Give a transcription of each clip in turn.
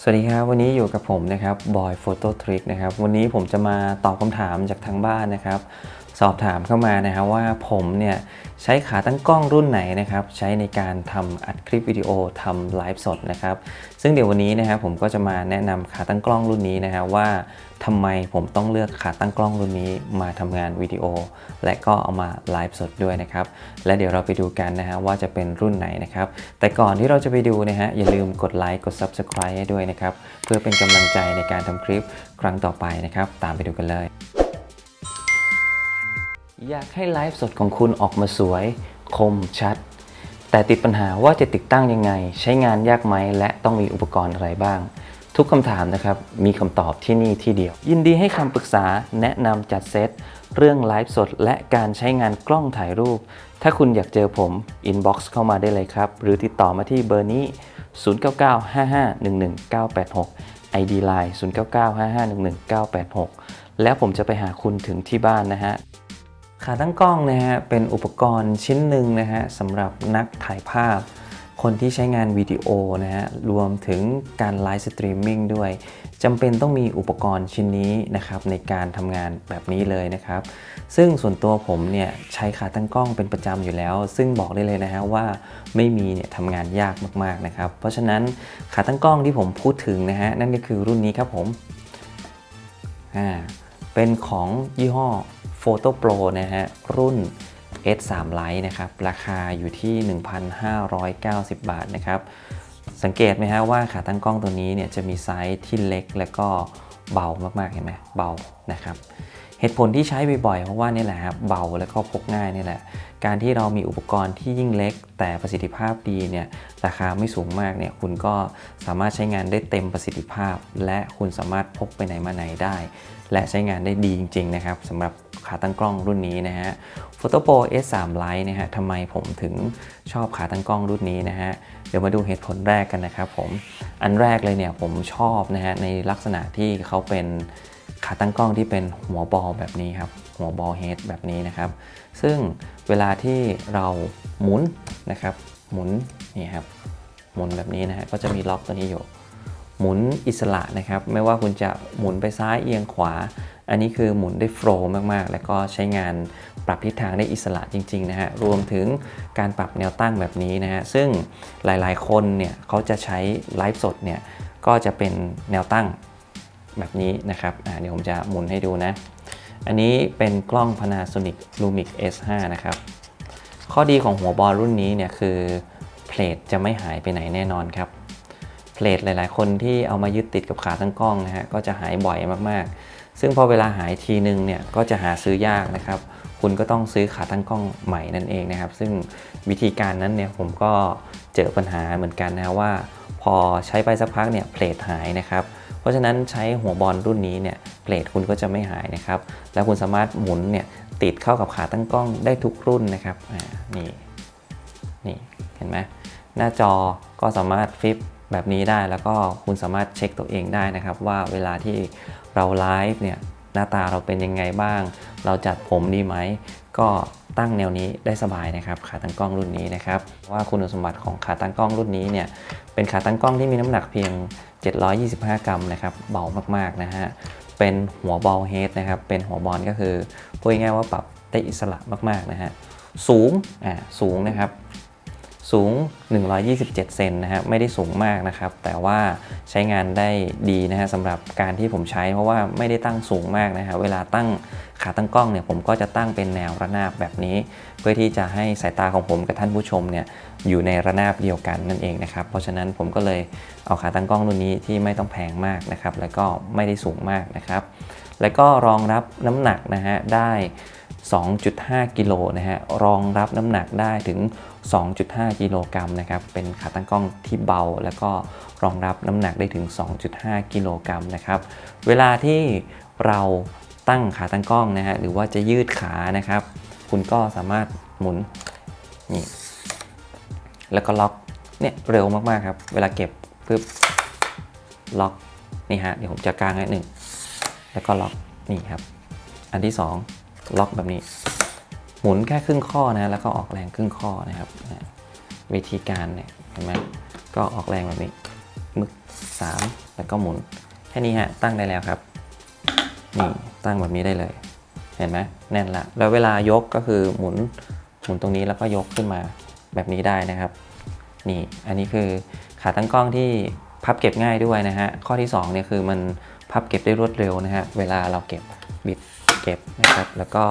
สวัสดีครับ วันนี้อยู่กับผมนะครับบอยโฟโต้ทริคนะครับ วันนี้ผมจะมาตอบคำถามจากทางบ้านนะครับ สอบถามเข้ามานะครับว่าผมเนี่ยใช้ขาตั้งกล้องรุ่นไหนนะครับใช้ในการทำอัดคลิปวิดีโอทำไลฟ์สดนะครับซึ่งเดี๋ยววันนี้นะครับผมก็จะมาแนะนำขาตั้งกล้องรุ่นนี้นะครับว่าทำไมผมต้องเลือกขาตั้งกล้องรุ่นนี้มาทำงานวิดีโอ และก็เอามาไลฟ์สดด้วยนะครับและเดี๋ยวเราไปดูกันนะฮะว่าจะเป็นรุ่นไหนนะครับแต่ก่อนที่เราจะไปดูนะฮะอย่าลืมกดไลค์กด Subscribe ให้ด้วยนะครับเพื่อเป็นกำลังใจในการทำคลิปครั้งต่อไปนะครับตามไปดูกันเลย อยากให้ไลฟ์สดของคุณออกมาสวย คมชัด แต่ติดปัญหาว่าจะติดตั้งยังไง ใช้งานยากไหมและต้องมีอุปกรณ์อะไรบ้าง ทุกคำถามนะครับ มีคำตอบที่นี่ที่เดียว ยินดีให้คำปรึกษาแนะนำจัดเซต เรื่องไลฟ์สดและการใช้งานกล้องถ่ายรูป ถ้าคุณอยากเจอผมอินบ็อกซ์เข้ามาได้เลยครับ หรือติดต่อมาที่เบอร์นี้ 0995511986 ID Line 0995511986 แล้วผมจะไปหาคุณถึงที่บ้านนะฮะ ขาตั้งกล้องนะฮะเป็นอุปกรณ์ชิ้นหนึ่งนะฮะสำหรับนักถ่ายภาพ คนที่ใช้งานวิดีโอนะฮะรวมถึงการไลฟ์สตรีมมิ่งด้วยจำเป็นต้องมีอุปกรณ์ชิ้นนี้นะครับในการทำงานแบบนี้เลยนะครับ ซึ่งส่วนตัวผมเนี่ยใช้ขาตั้งกล้องเป็นประจำอยู่แล้ว ซึ่งบอกได้เลยนะฮะว่าไม่มีเนี่ยทำงานยากมากๆนะครับ เพราะฉะนั้นขาตั้งกล้องที่ผมพูดถึงนะฮะนั่นก็คือรุ่นนี้ครับผมอ่าเป็นของยี่ห้อ Photo Pro นะฮะ รุ่น S3 Lite นะครับ ราคาอยู่ที่ 1,590 บาทนะครับ สังเกตไหมฮะว่าขาตั้งกล้องตัวนี้เนี่ยจะมีไซส์ที่เล็กและก็เบามากๆ เห็นไหมเบานะครับ เหตุผลที่ใช้บ่อยๆเพราะว่านี่แหละครับเบาและก็พกง่ายนี่แหละ การที่เรามีอุปกรณ์ที่ยิ่งเล็ก แต่ประสิทธิภาพดีเนี่ยราคาไม่สูงมากเนี่ยคุณก็สามารถใช้งานได้เต็มประสิทธิภาพ และคุณสามารถพกไปไหนมาไหนได้ และใช้งานได้ดีจริงๆนะครับสำหรับขาตั้งกล้องรุ่นนี้นะฮะ Photo Pro S3 Lite นะฮะทำไมผมถึงชอบขาตั้งกล้องรุ่นนี้นะฮะ เดี๋ยวมาดูเหตุผลแรกกันนะครับผม อันแรกเลยเนี่ยผมชอบนะฮะในลักษณะที่เขาเป็น ขาตั้งกล้องที่เป็นหัวบอลแบบนี้ครับ หัวบอลเฮดแบบนี้นะครับ ซึ่งเวลาที่เราหมุนนะครับ หมุนนี่ครับ หมุนแบบนี้นะฮะก็จะมีล็อกตัวนี้อยู่ หมุนอิสระนะครับ ไม่ว่าคุณจะหมุนไปซ้ายเอียงขวา อันนี้คือหมุนได้โฟล์มากๆ แล้วก็ใช้งานปรับทิศทางได้อิสระจริงๆนะฮะ รวมถึงการปรับแนวตั้งแบบนี้นะฮะ ซึ่งหลายๆคนเนี่ยเขาจะใช้ไลฟ์สดเนี่ยก็จะเป็นแนวตั้ง แบบนี้นะครับเดี๋ยวผมจะหมุนให้ดูนะ อันนี้เป็นกล้อง Panasonic Lumix S5 นะครับ ข้อดีของหัวบอลรุ่นนี้เนี่ยคือเพลทจะไม่หายไปไหนแน่นอนครับ เพลทหลาย ๆ คนที่เอามายึดติดกับขาตั้งกล้องนะฮะก็จะหายบ่อยมากๆ ซึ่งพอเวลาหายทีนึงเนี่ยก็จะหาซื้อยากนะครับ คุณก็ต้องซื้อขาตั้งกล้องใหม่นั่นเองนะครับ ซึ่งวิธีการนั้นเนี่ยผมก็เจอปัญหาเหมือนกันนะว่า พอใช้ไปสักพักเนี่ยเพลทหายนะครับ เพราะฉะนั้นใช้หัวบอลรุ่นนี้เนี่ยเพลทคุณก็จะไม่หายนะครับ แล้วคุณสามารถหมุนเนี่ยติดเข้ากับขาตั้งกล้องได้ทุกรุ่นนะครับอ่านี่นี่เห็นไหมหน้าจอก็สามารถฟลิปแบบนี้ได้แล้วก็คุณสามารถเช็คตัวเองได้นะครับ ว่าเวลาที่เราไลฟ์เนี่ยหน้าตาเราเป็นยังไงบ้าง เราจัดผมดีไหม ก็ ตั้งแนวนี้ได้สบายนะครับขาตั้งกล้องรุ่นนี้นะครับว่าคุณสมบัติของขาตั้งกล้องรุ่นนี้เนี่ยเป็นขาตั้งกล้องที่มีน้ำหนักเพียง 725 กรัมนะครับเบามากๆนะฮะเป็นหัวบอลเฮดนะครับเป็นหัวบอลก็คือพูดง่ายๆว่าปรับได้อิสระมากๆนะฮะสูงอ่าสูงนะครับ สูง 127 เซนนะฮะไม่ได้สูงมากนะครับ แต่ว่าใช้งานได้ดีนะฮะสำหรับการที่ผมใช้เพราะว่าไม่ได้ตั้งสูงมากนะฮะเวลาตั้งขาตั้งกล้องเนี่ยผมก็จะตั้งเป็นแนวระนาบแบบนี้ เพื่อที่จะให้สายตาของผมกับท่านผู้ชมเนี่ยอยู่ในระนาบเดียวกันนั่นเองนะครับ เพราะฉะนั้นผมก็เลยเอาขาตั้งกล้องรุ่นนี้ที่ไม่ต้องแพงมากนะครับ แล้วก็ไม่ได้สูงมากนะครับ แล้วก็รองรับน้ำหนักนะฮะได้ 2.5 กิโลนะฮะรองรับน้ำหนักได้ถึง 2.5 กิโลกรัมนะครับ เป็นขาตั้งกล้องที่เบา แล้วก็รองรับน้ำหนักได้ถึง 2.5 กิโลกรัมนะครับ เวลาที่เราตั้งขาตั้งกล้องนะฮะ หรือว่าจะยืดขานะครับ คุณก็สามารถหมุนนี่แล้วก็ล็อกเนี่ยเร็วมากๆครับ เวลาเก็บปึ๊บล็อกนี่ฮะ เดี๋ยวผมจะกางให้หนึ่งแล้วก็ล็อกนี่ครับ อันที่ 2 ล็อกแบบนี้ หมุนแค่ครึ่งข้อนะแล้วก็ออกแรงครึ่งข้อนะครับนะวิธีการเนี่ยเห็นไหมก็ออกแรงแบบนี้มึก3แล้วก็หมุนแค่นี้ฮะตั้งได้แล้วครับนี่ตั้งแบบนี้ได้เลย เห็นไหมแน่นละแล้วเวลายกก็คือหมุนหมุนตรงนี้แล้วก็ยกขึ้นมาแบบนี้ได้นะครับ นี่อันนี้คือขาตั้งกล้องที่พับเก็บง่ายด้วยนะฮะข้อที่2เนี่ยคือมันพับเก็บได้รวดเร็วนะฮะเวลาเราเก็บบิดเก็บนะครับ แล้วก็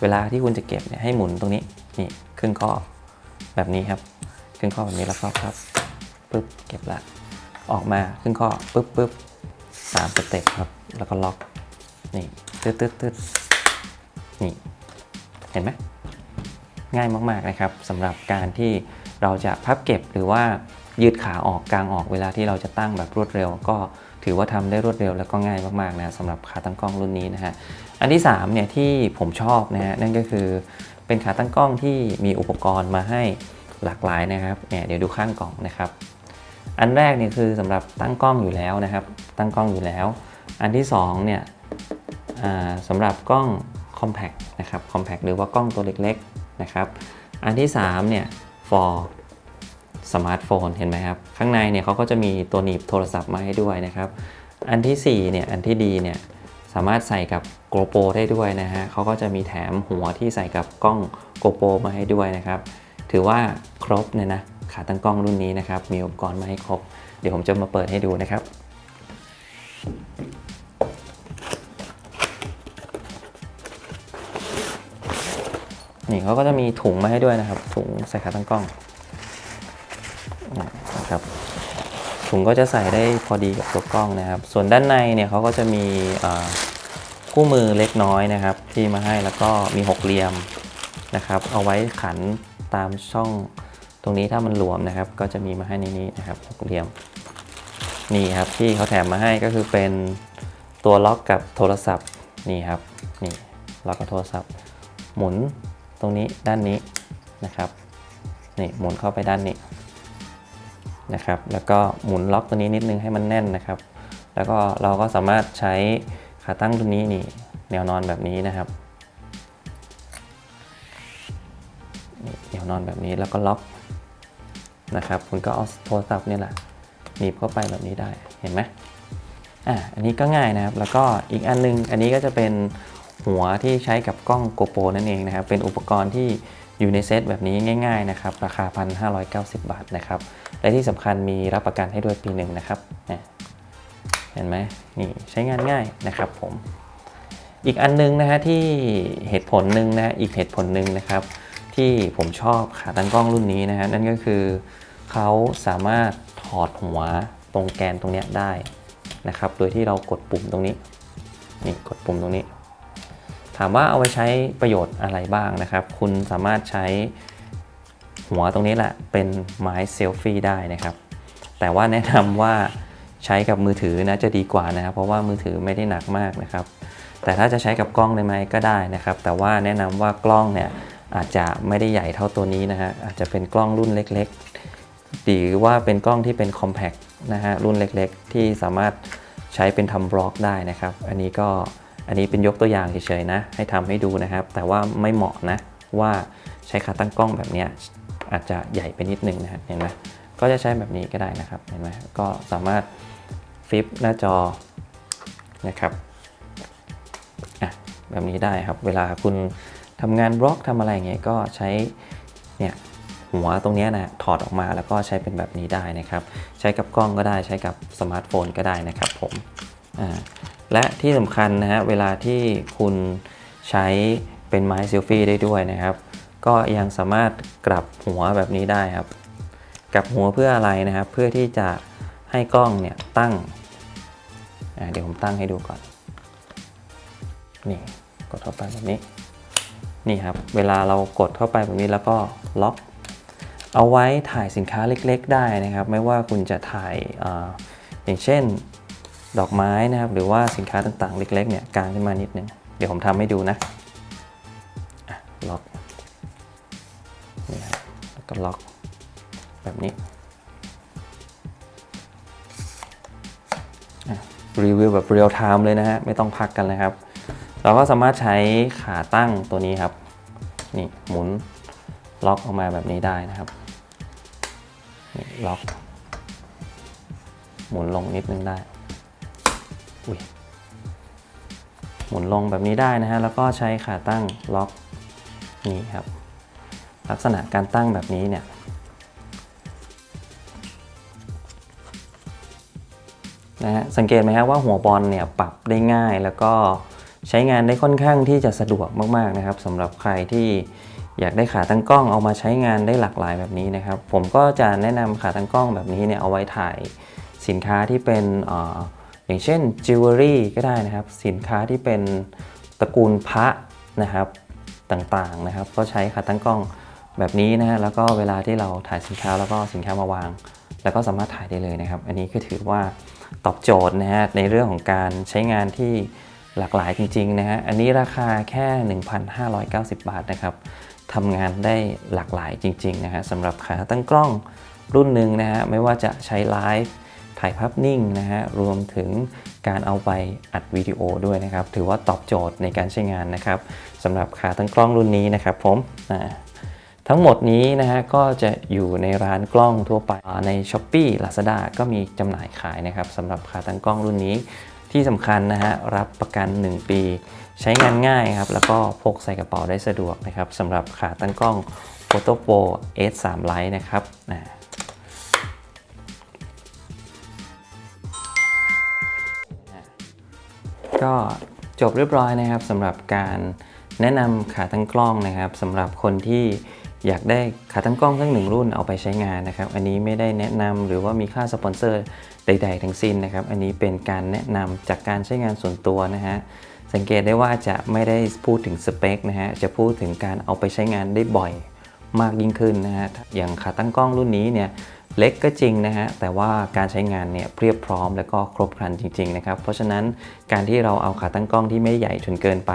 เวลาที่คุณจะเก็บเนี่ยให้หมุนตรงนี้นี่ครึ่งข้อแบบนี้ครับครึ่งข้อแบบนี้แล้วก็พับปึ๊บเก็บละออกมาครึ่งข้อปึ๊บปึ๊บสามสเต็ปครับ แล้วก็ล็อกนี่ตึ๊ดตึ๊ดตึ๊ดนี่เห็นไหมง่ายมากๆนะครับสำหรับการที่เราจะพับเก็บหรือว่ายืดขาออกกลางออกเวลาที่เราจะตั้งแบบรวดเร็วก็ ถือว่าทำได้รวดเร็วแล้วก็ง่ายมากๆนะสำหรับขาตั้งกล้องรุ่นนี้นะฮะอันที่3เนี่ยที่ผมชอบนะฮะนั่นก็คือเป็นขาตั้งกล้องที่มีอุปกรณ์มาให้หลากหลายนะครับเนี่ยเดี๋ยวดูข้างกล่องนะครับ อันแรกเนี่ยคือสำหรับตั้งกล้องอยู่แล้วนะครับ ตั้งกล้องอยู่แล้ว อันที่2เนี่ยสำหรับกล้อง compact นะครับ compact หรือว่ากล้องตัวเล็กๆนะครับ อันที่3เนี่ย for สมาร์ทโฟนเห็นไหมครับ ข้างในเนี่ยเขาก็จะมีตัวหนีบโทรศัพท์มาให้ด้วยนะครับ อันที่4เนี่ยอันที่ดีเนี่ยสามารถใส่กับ GoPro ได้ด้วยนะฮะเขาก็จะมีแถมหัวที่ใส่กับกล้อง GoPro มาให้ด้วยนะครับ ถือว่าครบเนี่ยนะขาตั้งกล้องรุ่นนี้นะครับ มีอุปกรณ์มาให้ครบ เดี๋ยวผมจะมาเปิดให้ดูนะครับนี่เขาก็จะมีถุงมาให้ด้วยนะครับ ถุงใส่ขาตั้งกล้อง ถุงก็จะใส่ได้พอดีกับตัวกล้องนะครับ ส่วนด้านในเนี่ยเขาก็จะมีคู่มือเล็กน้อยนะครับ ที่มาให้แล้วก็มีหกเหลี่ยมนะครับ เอาไว้ขันตามช่องตรงนี้ถ้ามันหลวมนะครับ ก็จะมีมาให้ในนี้นะครับหกเหลี่ยมนี่ครับที่เขาแถมมาให้ก็คือเป็นตัวล็อกกับโทรศัพท์นี่ครับนี่ล็อกกับโทรศัพท์ หมุนตรงนี้ด้านนี้นะครับนี่หมุนเข้าไปด้านนี้ นะครับแล้วก็หมุนล็อกตัวนี้นิดนึงให้มันแน่นนะครับ แล้วก็เราก็สามารถใช้ขาตั้งตัวนี้นี่แนวนอนแบบนี้นะครับแนวนอนแบบนี้แล้วก็ล็อกนะครับคุณก็เอาโทรศัพท์เนี่ยแหละหนีบเข้าไปแบบนี้ได้เห็นไหมอะอันนี้ก็ง่ายนะครับ แล้วก็อีกอันนึงอันนี้ก็จะเป็นหัวที่ใช้กับกล้อง GoPro นั่นเองนะครับ เป็นอุปกรณ์ที่ อยู่ในเซตแบบนี้ง่ายๆนะครับราคา 1,590 บาทนะครับและที่สำคัญมีรับประกันให้ด้วยปีหนึ่งนะครับเนี่ยเห็นไหมนี่ใช้งานง่ายนะครับผมอีกอันนึงนะฮะที่เหตุผลหนึ่งนะอีกเหตุผลหนึ่งนะครับ ที่ผมชอบขาตั้งกล้องรุ่นนี้นะฮะนั่นก็คือเขาสามารถถอดหัวตรงแกนตรงเนี้ยได้นะครับ โดยที่เรากดปุ่มตรงนี้นี่กดปุ่มตรงนี้ ถามว่าเอาไปใช้ประโยชน์อะไรบ้างนะครับ คุณสามารถใช้หัวตรงนี้แหละเป็นไม้เซลฟี่ได้นะครับ แต่ว่าแนะนำว่าใช้กับมือถือนะจะดีกว่านะครับ เพราะว่ามือถือไม่ได้หนักมากนะครับ แต่ถ้าจะใช้กับกล้องได้ไหมก็ได้นะครับ แต่ว่าแนะนำว่ากล้องเนี่ยอาจจะไม่ได้ใหญ่เท่าตัวนี้นะฮะอาจจะเป็นกล้องรุ่นเล็กๆหรือว่าเป็นกล้องที่เป็นคอมแพคนะฮะรุ่นเล็กๆ ที่สามารถใช้เป็นทำบล็อกได้นะครับ อันนี้ก็ อันนี้เป็นยกตัวอย่างเฉยๆนะ ให้ทำให้ดูนะครับ แต่ว่าไม่เหมาะนะ ว่าใช้ขาตั้งกล้องแบบนี้อาจจะใหญ่ไปนิดนึงนะเห็นไหมก็จะใช้แบบนี้ก็ได้นะครับเห็นไหมก็สามารถฟลิปหน้าจอนะครับแบบนี้ได้ครับ เวลาคุณทำงานบล็อกทำอะไรอย่างเงี้ยก็ใช้เนี่ยหัวตรงนี้นะถอดออกมาแล้วก็ใช้เป็นแบบนี้ได้นะครับ ใช้กับกล้องก็ได้ใช้กับสมาร์ทโฟนก็ได้นะครับผมอ่า และที่สำคัญนะฮะเวลาที่คุณใช้เป็นไม้เซลฟี่ได้ด้วยนะครับ ก็ยังสามารถกลับหัวแบบนี้ได้ครับ กลับหัวเพื่ออะไรนะครับ เพื่อที่จะให้กล้องเนี่ยตั้งเดี๋ยวผมตั้งให้ดูก่อน นี่กดเข้าไปแบบนี้ นี่ครับ เวลาเรากดเข้าไปแบบนี้แล้วก็ล็อก เอาไว้ถ่ายสินค้าเล็ก ๆ ได้นะครับ ไม่ว่าคุณจะถ่ายออย่างเช่น ดอกไม้นะครับ หรือว่าสินค้าต่างๆ เล็กๆเนี่ยกางขึ้นมานิดนึงเดี๋ยวผมทำให้ดูนะล็อกนี่ครับแล้วก็ล็อกแบบนี้รีวิวแบบเรียลไทม์เลยนะฮะ ไม่ต้องพักกันเลยครับ เราก็สามารถใช้ขาตั้งตัวนี้ครับ นี่หมุนล็อกออกมาแบบนี้ได้นะครับนี่ล็อก หมุนลงนิดนึงได้ อุ้ยหมุนลงแบบนี้ได้นะฮะ แล้วก็ใช้ขาตั้งล็อกนี่ครับ ลักษณะการตั้งแบบนี้เนี่ย นะฮะ สังเกตไหมครับว่าหัวบอลเนี่ยปรับได้ง่ายแล้วก็ใช้งานได้ค่อนข้างที่จะสะดวกมากๆนะครับสำหรับใครที่อยากได้ขาตั้งกล้องเอามาใช้งานได้หลากหลายแบบนี้นะครับ ผมก็จะแนะนำขาตั้งกล้องแบบนี้เนี่ยเอาไว้ถ่ายสินค้าที่เป็น อย่างเช่นจิวเวลรี่ก็ได้นะครับ สินค้าที่เป็นตระกูลพระนะครับต่างๆนะครับ ก็ใช้ขาตั้งกล้องแบบนี้นะฮะแล้วก็เวลาที่เราถ่ายสินค้าแล้วก็สินค้ามาวาง แล้วก็สามารถถ่ายได้เลยนะครับ อันนี้ก็ถือว่าตอบโจทย์นะฮะในเรื่องของการใช้งานที่หลากหลายจริงๆนะฮะอันนี้ราคาแค่ 1,590 บาทนะครับทำงานได้หลากหลายจริงๆนะฮะสำหรับขาตั้งกล้องรุ่นหนึ่งนะฮะไม่ว่าจะใช้ไลฟ์ ถ่ายภาพนิ่งนะฮะรวมถึงการเอาไปอัดวิดีโอด้วยนะครับ ถือว่าตอบโจทย์ในการใช้งานนะครับสำหรับขาตั้งกล้องรุ่นนี้นะครับผมอ่าทั้งหมดนี้นะฮะก็จะอยู่ในร้านกล้องทั่วไปใน s h อ p e e Lazada ก็มีจำหน่ายขายนะครับสำหรับขาตั้งกล้องรุ่นนี้ที่สำคัญนะฮะรับประกัน 1 ปี ใช้งานง่ายครับแล้วก็พกใส่กระเป๋าได้สะดวกนะครับสำหรับขาตั้งกล้อง Photo Pro S3 Lite นะครับนะ ก็จบเรียบร้อยนะครับสำหรับการแนะนำขาตั้งกล้องนะครับสำหรับคนที่อยากได้ขาตั้งกล้องสักหนึ่งรุ่นเอาไปใช้งานนะครับ อันนี้ไม่ได้แนะนำหรือว่ามีค่าสปอนเซอร์ใด ๆ ทั้งสิ้นนะครับ อันนี้เป็นการแนะนำจากการใช้งานส่วนตัวนะฮะสังเกตได้ว่าจะไม่ได้พูดถึงสเปคนะฮะจะพูดถึงการเอาไปใช้งานได้บ่อย มากยิ่งขึ้นนะฮะอย่างขาตั้งกล้องรุ่นนี้เนี่ยเล็กก็จริงนะฮะ แต่ว่าการใช้งานเนี่ยเพียบพร้อมแล้วก็ครบครันจริง ๆ นะครับ เพราะฉะนั้นการที่เราเอาขาตั้งกล้องที่ไม่ใหญ่จนเกินไป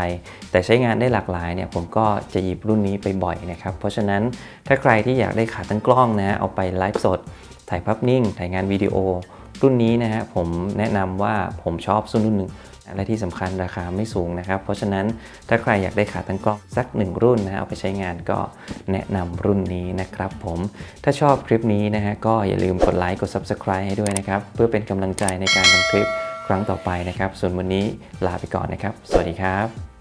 แต่ใช้งานได้หลากหลายเนี่ยผมก็จะหยิบรุ่นนี้ไปบ่อยนะครับ เพราะฉะนั้นถ้าใครที่อยากได้ขาตั้งกล้องนะเอาไปไลฟ์สด ถ่ายภาพนิ่ง ถ่ายงานวิดีโอ รุ่นนี้นะฮะผมแนะนำว่าผมชอบซุนรุ่นหนึ่ง และที่สำคัญราคาไม่สูงนะครับ เพราะฉะนั้นถ้าใครอยากได้ขาตั้งกล้องสักหนึ่งรุ่นนะเอาไปใช้งานก็แนะนำรุ่นนี้นะครับผมถ้าชอบคลิปนี้นะฮะก็อย่าลืมกดไลค์กด Subscribe ให้ด้วยนะครับ เพื่อเป็นกำลังใจในการทำคลิปครั้งต่อไปนะครับ ส่วนวันนี้ลาไปก่อนนะครับ สวัสดีครับ